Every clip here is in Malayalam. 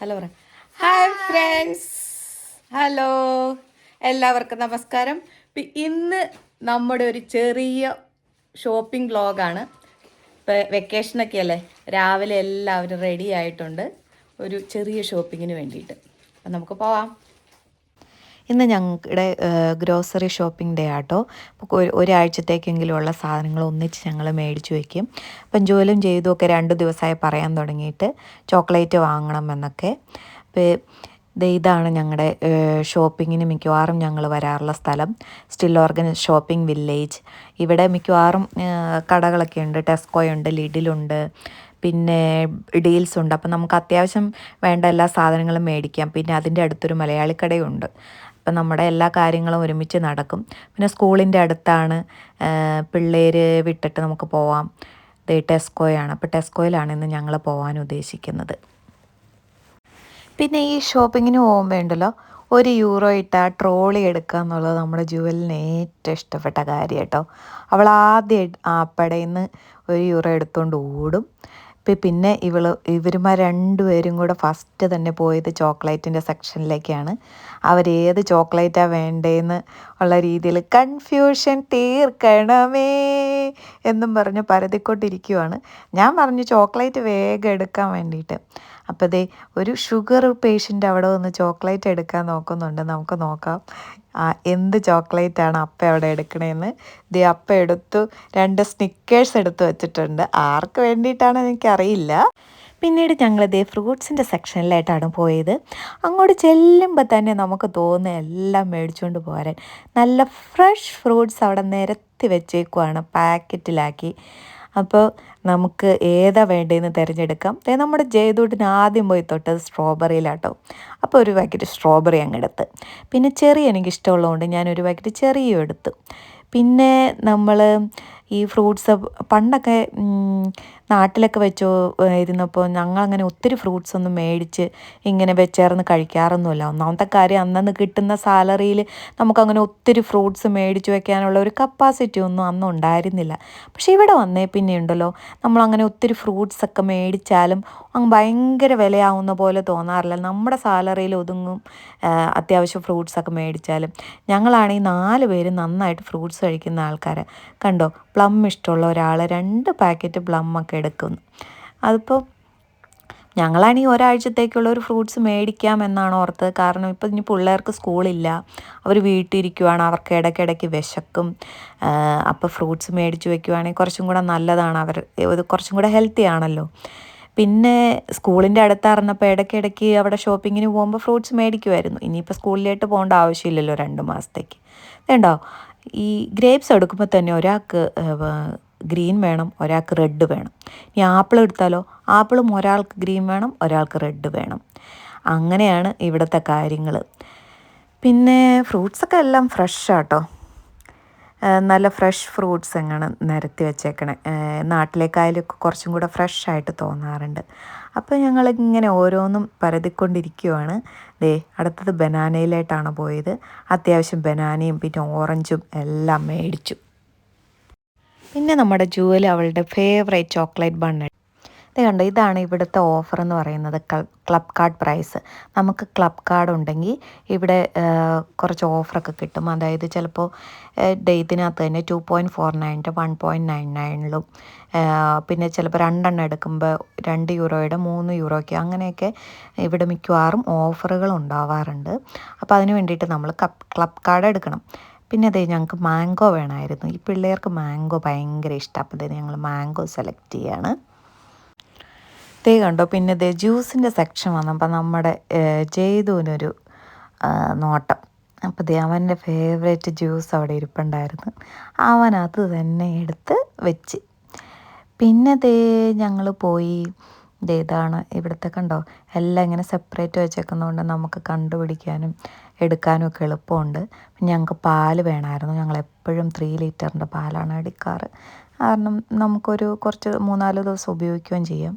ഹലോ ഹായ് ഫ്രണ്ട്സ് ഹലോ എല്ലാവർക്കും നമസ്കാരം. ഇന്ന് നമ്മുടെ ഒരു ചെറിയ ഷോപ്പിംഗ് വ്ളോഗാണ് ഇപ്പോൾ വെക്കേഷനൊക്കെ അല്ലേ? രാവിലെ എല്ലാവരും റെഡി ആയിട്ടുണ്ട്. ഒരു ചെറിയ ഷോപ്പിങ്ങിന് വേണ്ടിയിട്ട്. അപ്പം നമുക്ക് പോവാം. ഇന്ന് ഞങ്ങളുടെ ഗ്രോസറി ഷോപ്പിംഗ് ഡേ ആട്ടോ. അപ്പോൾ ഒരു ഒരാഴ്ചത്തേക്കെങ്കിലും ഉള്ള സാധനങ്ങൾ ഒന്നിച്ച് ഞങ്ങൾ മേടിച്ചു വയ്ക്കും അപ്പം ജോലിയും ചെയ്തും ഒക്കെ രണ്ട് ദിവസമായി പറയാൻ തുടങ്ങിയിട്ട് ചോക്ലേറ്റ് വാങ്ങണം എന്നൊക്കെ. അപ്പോൾ ഇതാണ് ഞങ്ങളുടെ ഷോപ്പിങ്ങിന് മിക്കവാറും ഞങ്ങൾ വരാറുള്ള സ്ഥലം. Stillorgan Shopping Village. ഇവിടെ മിക്കവാറും കടകളൊക്കെ ഉണ്ട് ടെസ്കോയുണ്ട് ലിഡിലുണ്ട്. പിന്നെ ഡീൽസ് ഉണ്ട്. അപ്പം നമുക്ക് അത്യാവശ്യം വേണ്ട എല്ലാ സാധനങ്ങളും മേടിക്കാം. പിന്നെ അതിന്റെ അടുത്തൊരു മലയാളിക്കടയുണ്ട് അപ്പം നമ്മുടെ എല്ലാ കാര്യങ്ങളും ഒരുമിച്ച് നടക്കും. പിന്നെ സ്കൂളിന്റെ അടുത്താണ് പിള്ളേർ വിട്ടിട്ട് നമുക്ക് പോവാം. ഇത് ടെസ്കോയാണ്. അപ്പോൾ ടെസ്കോയിലാണ് ഇന്ന് ഞങ്ങൾ പോകാൻ ഉദ്ദേശിക്കുന്നത്. പിന്നെ ഈ ഷോപ്പിങ്ങിന് പോകാൻ വേണ്ടല്ലോ ഒരു യൂറോ ഇട്ട ട്രോളി എടുക്കുക എന്നുള്ളത് നമ്മുടെ ജുവലിന് ഏറ്റവും ഇഷ്ടപ്പെട്ട കാര്യം കേട്ടോ അവൾ ആദ്യം ആപ്പടയിൽ നിന്ന് ഒരു യൂറോ എടുത്തുകൊണ്ട് ഓടും. ഇപ്പം പിന്നെ ഇവൾ ഇവരുമാർ രണ്ടുപേരും കൂടെ ഫസ്റ്റ് തന്നെ പോയത് ചോക്ലേറ്റിന്റെ സെക്ഷനിലേക്കാണ് അവരേത് ചോക്ലേറ്റാണ് വേണ്ടതെന്ന് ഉള്ള രീതിയിൽ കൺഫ്യൂഷൻ തീർക്കണമേ എന്നും പറഞ്ഞ് പരതിക്കൊണ്ടിരിക്കുവാണ്. ഞാൻ പറഞ്ഞു ചോക്ലേറ്റ് വേഗം എടുക്കാൻ വേണ്ടിയിട്ട്. അപ്പോൾ ദേ ഒരു ഷുഗർ പേഷ്യന്റ് അവിടെ വന്ന് ചോക്ലേറ്റ് എടുക്കാൻ നോക്കുന്നുണ്ട്. നമുക്ക് നോക്കാം. എന്ത് ചോക്ലേറ്റ് ആണ് അപ്പ അവിടെ എടുക്കണേന്ന്. ദേ അപ്പ എടുത്തു രണ്ട് സ്നിക്കേഴ്സ് എടുത്ത് വെച്ചിട്ടുണ്ട്. ആർക്ക് വേണ്ടിയിട്ടാണ് എനിക്കറിയില്ല. പിന്നീട് ഞങ്ങൾ ദേ ഫ്രൂട്ട്സിന്റെ സെക്ഷനിലായിട്ടാണ് പോയത്. അങ്ങോട്ട് ചെല്ലുമ്പോൾ തന്നെ നമുക്ക് തോന്നുന്ന എല്ലാം മേടിച്ചുകൊണ്ട് പോരാൻ. നല്ല ഫ്രഷ് ഫ്രൂട്ട്സ് അവിടെ നിരത്തി വെച്ചേക്കുവാണ് പാക്കറ്റിലാക്കി. അപ്പോൾ നമുക്ക് ഏതാ വേണ്ടതെന്ന് തിരഞ്ഞെടുക്കാം. ദേ നമ്മുടെ ജയദൂട്ടിന് ആദ്യം പോയി തൊട്ടത് സ്ട്രോബെറിയിലാട്ടോ. അപ്പോൾ ഒരു പാക്കറ്റ് സ്ട്രോബെറി അങ്ങ് എടുത്ത് പിന്നെ ചെറി എനിക്ക് ഇഷ്ടമുള്ളതുകൊണ്ട് ഞാൻ ഒരു പാക്കറ്റ് ചെറിയും എടുത്തു. പിന്നെ നമ്മൾ ഈ ഫ്രൂട്ട്സ് പണ്ടൊക്കെ നാട്ടിലൊക്കെ വെച്ചോ ഇരുന്നപ്പോൾ ഞങ്ങളങ്ങനെ ഒത്തിരി ഫ്രൂട്ട്സ് ഒന്നും മേടിച്ച് ഇങ്ങനെ വെച്ചേർന്ന് കഴിക്കാറൊന്നുമില്ല. ഒന്നാമത്തെ കാര്യം അന്നന്ന് കിട്ടുന്ന സാലറിയിൽ നമുക്കങ്ങനെ ഒത്തിരി ഫ്രൂട്ട്സ് മേടിച്ച് വെക്കാനുള്ള ഒരു കപ്പാസിറ്റി ഒന്നും അന്ന് ഉണ്ടായിരുന്നില്ല. പക്ഷേ ഇവിടെ വന്നേ പിന്നെ ഉണ്ടല്ലോ നമ്മളങ്ങനെ ഒത്തിരി ഫ്രൂട്ട്സ് ഒക്കെ മേടിച്ചാലും അങ്ങ് ഭയങ്കര വിലയാവുന്ന പോലെ തോന്നാറില്ല. നമ്മുടെ സാലറിയിൽ ഒതുങ്ങും അത്യാവശ്യം ഫ്രൂട്ട്സ് ഒക്കെ മേടിച്ചാലും. ഞങ്ങളാണെങ്കിൽ നാല് പേര് നന്നായിട്ട് ഫ്രൂട്ട്സ് കഴിക്കുന്ന ആൾക്കാർ കണ്ടോ പ്ലം ഇഷ്ടമുള്ള ഒരാൾ രണ്ട് പാക്കറ്റ് പ്ലം ഒക്കെ എടുക്കുന്നു. അതിപ്പോൾ ഞങ്ങളാണെങ്കിൽ ഒരാഴ്ചത്തേക്കുള്ള ഒരു ഫ്രൂട്ട്സ് മേടിക്കാം എന്നാണ് ഓർത്തത്. കാരണം ഇപ്പം ഇനി പിള്ളേർക്ക് സ്കൂളില്ല. അവർ വീട്ടിലിരിക്കുവാണ് അവർക്ക് ഇടയ്ക്കിടയ്ക്ക് വിശക്കും. അപ്പോൾ ഫ്രൂട്ട്സ് മേടിച്ച് വെക്കുവാണെങ്കിൽ കുറച്ചും കൂടെ നല്ലതാണ്. അവർ കുറച്ചും കൂടെ ഹെൽത്തി ആണല്ലോ. പിന്നെ സ്കൂളിന്റെ അടുത്തായിരുന്നപ്പോൾ ഇടയ്ക്കിടയ്ക്ക് അവിടെ ഷോപ്പിങ്ങിന് പോകുമ്പോൾ ഫ്രൂട്ട്സ് മേടിക്കുമായിരുന്നു ഇനിയിപ്പോൾ സ്കൂളിലേക്ക് പോകേണ്ട ആവശ്യമില്ലല്ലോ രണ്ട് മാസത്തേക്ക്. വേണ്ടോ ഈ ഗ്രേപ്സ് എടുക്കുമ്പോൾ തന്നെ ഒരാൾക്ക് ഗ്രീൻ വേണം ഒരാൾക്ക് റെഡ് വേണം. ഇനി ആപ്പിൾ എടുത്താലോ? ആപ്പിളും ഒരാൾക്ക് ഗ്രീൻ വേണം ഒരാൾക്ക് റെഡ് വേണം. അങ്ങനെയാണ് ഇവിടുത്തെ കാര്യങ്ങൾ പിന്നെ ഫ്രൂട്ട്സൊക്കെ എല്ലാം ഫ്രഷ് ആട്ടോ. നല്ല ഫ്രഷ് ഫ്രൂട്ട്സ് എങ്ങനെ നിരത്തി വെച്ചേക്കണേ. നാട്ടിലേക്കായാലൊക്കെ കുറച്ചും കൂടെ ഫ്രഷ് ആയിട്ട് തോന്നാറുണ്ട്. അപ്പോൾ ഞങ്ങൾ ഇങ്ങനെ ഓരോന്നും പരതിക്കൊണ്ടിരിക്കുവാണ്. ദേ അടുത്തത് ബനാനയിലായിട്ടാണ് പോയത്. അത്യാവശ്യം ബനാനയും പിന്നെ ഓറഞ്ചും എല്ലാം മേടിച്ചു. പിന്നെ നമ്മുടെ ജൂവൽ അവളുടെ ഫേവറേറ്റ് ചോക്ലേറ്റ് ബണ്ണ് ഇത് കണ്ടോ? ഇതാണ് ഇവിടുത്തെ ഓഫർ എന്ന് പറയുന്നത് ക്ലബ് കാർഡ് പ്രൈസ് നമുക്ക് ക്ലബ് കാർഡ് ഉണ്ടെങ്കിൽ ഇവിടെ കുറച്ച് ഓഫറൊക്കെ കിട്ടും. അതായത് ചിലപ്പോൾ ഡേറ്റിനകത്ത് തന്നെ ടു പോയിന്റ് ഫോർ നയന്റെ വൺ പോയിന്റ് നയൻ നയനിലും പിന്നെ ചിലപ്പോൾ രണ്ടെണ്ണം എടുക്കുമ്പോൾ രണ്ട് യൂറോയുടെ മൂന്ന് യൂറോയ്ക്ക് അങ്ങനെയൊക്കെ ഇവിടെ മിക്കവാറും ഓഫറുകൾ ഉണ്ടാവാറുണ്ട്. അപ്പോൾ അതിന് വേണ്ടിയിട്ട് നമ്മൾ ക്ലബ് കാർഡ് എടുക്കണം. പിന്നെ അതേ ഞങ്ങൾക്ക് മാംഗോ വേണമായിരുന്നു ഈ പിള്ളേർക്ക് മാംഗോ ഭയങ്കര ഇഷ്ടം. അപ്പോൾ ദേ ഞങ്ങൾ മാംഗോ സെലക്ട് ചെയ്യാണ്. ദേ കണ്ടോ പിന്നെ ദേ ജ്യൂസിന്റെ സെക്ഷൻ വന്നപ്പോൾ നമ്മുടെ ജയ്തുവിനൊരു നോട്ടം. അപ്പോൾ ദേ അവന്റെ ഫേവറേറ്റ് ജ്യൂസ് അവിടെ ഇരിപ്പുണ്ടായിരുന്നു. അവൻ അത് തന്നെ എടുത്ത് വെച്ച്. പിന്നെ ദേ ഞങ്ങൾ പോയി ഇതാണ് ഇവിടുത്തെ കണ്ടോ? എല്ലാം ഇങ്ങനെ സെപ്പറേറ്റ് വെച്ചേക്കുന്നതുകൊണ്ട് നമുക്ക് കണ്ടുപിടിക്കാനും എടുക്കാനും ഒക്കെ എളുപ്പമുണ്ട്. ഞങ്ങൾക്ക് പാൽ വേണമായിരുന്നു. ഞങ്ങൾ എപ്പോഴും ത്രീ ലിറ്ററിന്റെ പാലാണ് എടുക്കാറ് കാരണം നമുക്കൊരു കുറച്ച് മൂന്നാൽ ദിവസം ഉപയോഗിക്കുകയും ചെയ്യാം.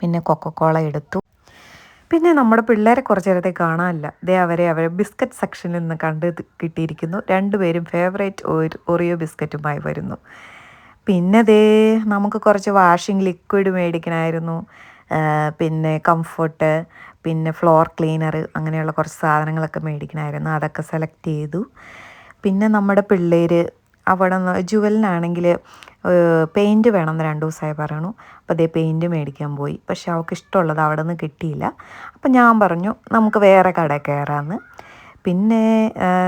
പിന്നെ കൊക്കക്കോള എടുത്തു. പിന്നെ നമ്മുടെ പിള്ളേരെ കുറച്ച് നേരത്തെ കാണാനില്ല. ദേ അവരെ അവർ ബിസ്ക്കറ്റ് സെക്ഷനിൽ നിന്ന് കണ്ട് കിട്ടിയിരിക്കുന്നു. രണ്ടുപേരും ഫേവറേറ്റ് ഒറിയോ ബിസ്ക്കറ്റുമായി വരുന്നു. പിന്നെ ദേ നമുക്ക് കുറച്ച് വാഷിംഗ് ലിക്വിഡ് മേടിക്കണമായിരുന്നു. പിന്നെ കംഫർട്ട് പിന്നെ ഫ്ലോർ ക്ലീനർ അങ്ങനെയുള്ള കുറച്ച് സാധനങ്ങളൊക്കെ മേടിക്കണമായിരുന്നു. അതൊക്കെ സെലക്ട് ചെയ്തു. പിന്നെ നമ്മുടെ പിള്ളേർ അവിടെ നിന്ന് ജുവലിനാണെങ്കിൽ പെയിന്റ് വേണമെന്ന് രണ്ട് ദിവസമായി പറയണു അപ്പോൾ അതേ പെയിന്റ് മേടിക്കാൻ പോയി. പക്ഷെ അവൾക്ക് ഇഷ്ടമുള്ളത് അവിടെ നിന്ന് കിട്ടിയില്ല. അപ്പം ഞാൻ പറഞ്ഞു നമുക്ക് വേറെ കട കയറാമെന്ന് പിന്നെ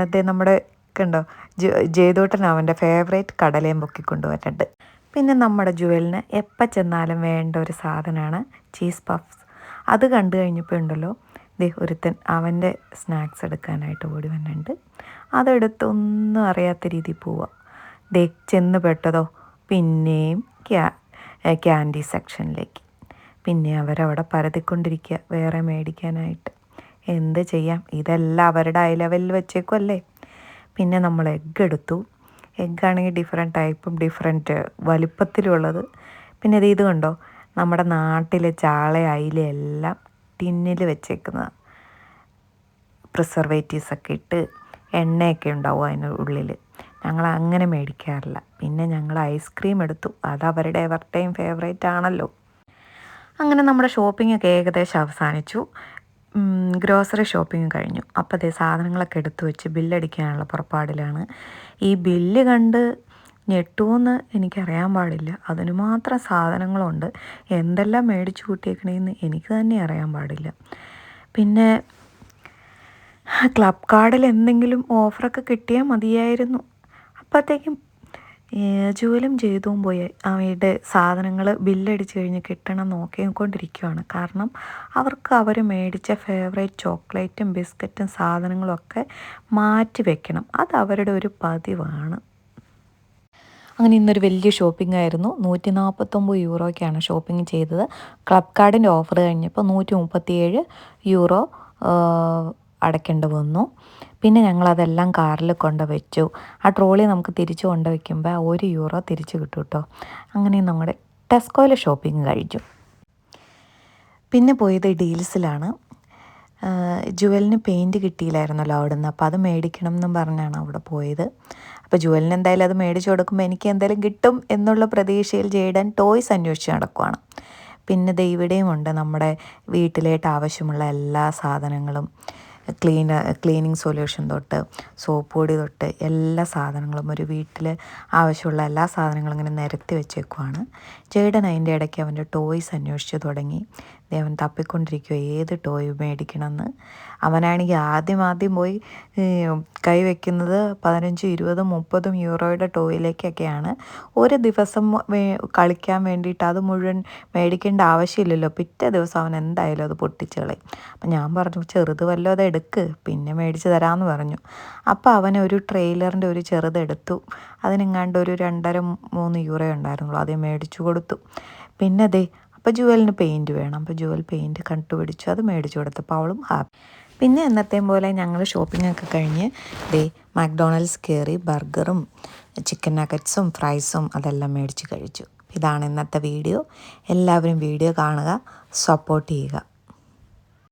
അതേ നമ്മുടെ കണ്ടോ ജയ്തോട്ടൻ അവന്റെ ഫേവറേറ്റ് കടലയും പൊക്കിക്കൊണ്ട് വരുന്നുണ്ട് പിന്നെ നമ്മുടെ ജുവലിന് എപ്പോൾ ചെന്നാലും വേണ്ട ഒരു സാധനമാണ് ചീസ് പഫ്സ് അത് കണ്ടു കഴിഞ്ഞപ്പോൾ ഉണ്ടല്ലോ ദേ ഒരുത്തൻ അവന്റെ സ്നാക്സ് എടുക്കാനായിട്ട് ഓടി വന്നിട്ടുണ്ട്. അതെടുത്ത് ഒന്നും അറിയാത്ത രീതിയിൽ പോവുക ദേ ചെന്ന് പെട്ടതോ? പിന്നെയും ക്യാ ക്യാൻഡി സെക്ഷനിലേക്ക് പിന്നെ അവരവിടെ പരതിക്കൊണ്ടിരിക്കുക വേറെ മേടിക്കാനായിട്ട്. എന്ത് ചെയ്യാം? ഇതെല്ലാം അവരുടെ ഐ ലെവലിൽ വെച്ചേക്കുമല്ലേ പിന്നെ നമ്മൾ എഗ്ഗ് എടുത്തു. എഗ്ഗാണെങ്കിൽ ഡിഫറെന്റ് ടൈപ്പും ഡിഫറെന്റ് വലിപ്പത്തിലുള്ളത്. പിന്നെ ഇത് ഇത് കണ്ടോ നമ്മുടെ നാട്ടിലെ ചാള അയിലെല്ലാം ടിന്നിൽ വെച്ചേക്കുന്നത് പ്രിസർവേറ്റീവ്സൊക്കെ ഇട്ട് എണ്ണയൊക്കെ ഉണ്ടാവും അതിന് ഉള്ളിൽ. ഞങ്ങൾ അങ്ങനെ മേടിക്കാറില്ല. പിന്നെ ഞങ്ങൾ ഐസ്ക്രീം എടുത്തു. അത് അവരുടെ എവർ ടൈം ഫേവറേറ്റ് ആണല്ലോ. അങ്ങനെ നമ്മുടെ ഷോപ്പിംഗ് ഒക്കെ ഏകദേശം അവസാനിച്ചു. ഗ്രോസറി ഷോപ്പിംഗ് കഴിഞ്ഞു. അപ്പോൾ അതേ സാധനങ്ങളൊക്കെ എടുത്തു വെച്ച് ബില്ലടിക്കാനുള്ള പുറപ്പാടിലാണ്. ഈ ബില്ല് കണ്ട് ഞെട്ടുമെന്ന് എനിക്കറിയാൻ പാടില്ല. അതിന് മാത്രം സാധനങ്ങളുണ്ട്. എന്തെല്ലാം മേടിച്ചു കൂട്ടിയേക്കണേന്ന് എനിക്ക് തന്നെ അറിയാൻ പാടില്ല. പിന്നെ ക്ലബ് കാർഡിൽ എന്തെങ്കിലും ഓഫറൊക്കെ കിട്ടിയാൽ മതിയായിരുന്നു. അപ്പോഴത്തേക്കും ജോലും ചെയ്തും പോയി. അവയുടെ സാധനങ്ങൾ ബില്ലടിച്ച് കഴിഞ്ഞ് കിട്ടണം നോക്കിക്കൊണ്ടിരിക്കുകയാണ് കാരണം അവർക്ക് അവർ മേടിച്ച ഫേവറേറ്റ് ചോക്ലേറ്റും ബിസ്ക്കറ്റും സാധനങ്ങളും ഒക്കെ മാറ്റി വെക്കണം. അത് അവരുടെ ഒരു പതിവാണ്. അങ്ങനെ ഇന്നൊരു വലിയ ഷോപ്പിംഗ് ആയിരുന്നു. നൂറ്റി നാൽപ്പത്തൊമ്പത് യൂറോയ്ക്കാണ് ഷോപ്പിംഗ് ചെയ്തത്. ക്ലബ് കാർഡിന്റെ ഓഫർ കഴിഞ്ഞപ്പോൾ നൂറ്റി മുപ്പത്തിയേഴ് യൂറോ അടയ്ക്കേണ്ടി വന്നു. പിന്നെ ഞങ്ങളതെല്ലാം കാറിൽ കൊണ്ട് വെച്ചു ആ ട്രോളി നമുക്ക് തിരിച്ചു കൊണ്ട് വയ്ക്കുമ്പോൾ ഒരു യൂറോ തിരിച്ചു കിട്ടും കേട്ടോ. അങ്ങനെ നമ്മുടെ ടെസ്കോയിലെ ഷോപ്പിംഗ് കഴിച്ചു പിന്നെ പോയത് ഡീൽസിലാണ്. ജുവലിന് പെയിന്റ് കിട്ടിയില്ലായിരുന്നല്ലോ അവിടെ നിന്ന് അപ്പോൾ അത് മേടിക്കണം എന്നും പറഞ്ഞാണ് അവിടെ പോയത്. അപ്പോൾ ജുവലിന് എന്തായാലും അത് മേടിച്ചു കൊടുക്കുമ്പോൾ എനിക്ക് എന്തായാലും കിട്ടും എന്നുള്ള പ്രതീക്ഷയിൽ ജേഡൻ ടോയ്സ് അന്വേഷിച്ച് നടക്കുവാണ്. പിന്നെ ദൈവടെയും ഉണ്ട് നമ്മുടെ വീട്ടിലേട്ട് ആവശ്യമുള്ള എല്ലാ സാധനങ്ങളും. ക്ലീന ക്ലീനിങ് സൊല്യൂഷൻ തൊട്ട് സോപ്പ് പൊടി തൊട്ട് എല്ലാ സാധനങ്ങളും ഒരു വീട്ടിൽ ആവശ്യമുള്ള എല്ലാ സാധനങ്ങളും ഇങ്ങനെ നിരത്തി വെച്ചേക്കുവാണ്. ജേഡൻ അതിന്റെ ഇടയ്ക്ക് അവന്റെ ടോയ്സ് അന്വേഷിച്ച് തുടങ്ങി. അവൻ തപ്പിക്കൊണ്ടിരിക്കുക ഏത് ടോയ് മേടിക്കണമെന്ന്. അവനാണെങ്കിൽ ആദ്യം ആദ്യം പോയി കൈ വയ്ക്കുന്നത് പതിനഞ്ചും ഇരുപതും മുപ്പതും യൂറോയുടെ ടോയിലേക്കൊക്കെയാണ്. ഒരു ദിവസം കളിക്കാൻ വേണ്ടിയിട്ട് അത് മുഴുവൻ മേടിക്കേണ്ട ആവശ്യമില്ലല്ലോ. പിറ്റേ ദിവസം അവൻ എന്തായാലും അത് പൊട്ടിച്ച് കളയും അപ്പം ഞാൻ പറഞ്ഞു ചെറുത് വല്ലോ അത് എടുക്ക് പിന്നെ മേടിച്ച് തരാമെന്ന് പറഞ്ഞു. അപ്പോൾ അവൻ ഒരു ട്രെയിലറിന്റെ ഒരു ചെറുതെടുത്തു അതിനെങ്ങാണ്ട് ഒരു രണ്ടര മൂന്ന് യൂറോ ഉണ്ടായിരുന്നുള്ളൂ അതേ മേടിച്ചു കൊടുത്തു. പിന്നെ ദേ അപ്പോൾ ജുവലിന് പെയിന്റ് വേണം. അപ്പോൾ ജുവൽ പെയിന്റ് കണ്ടുപിടിച്ചു അത് മേടിച്ചു കൊടുത്തപ്പോൾ അവളും ഹാപ്പി. പിന്നെ എന്നത്തെയും പോലെ ഞങ്ങൾ ഷോപ്പിംഗ് ഒക്കെ കഴിഞ്ഞ് ദേ മാക്ഡൊണാൾഡ്സ് കയറി ബർഗറും ചിക്കൻ നഗറ്റ്സും ഫ്രൈസും അതെല്ലാം മേടിച്ച് കഴിച്ചു. ഇതാണ് ഇന്നത്തെ വീഡിയോ എല്ലാവരും വീഡിയോ കാണുക സപ്പോർട്ട് ചെയ്യുക.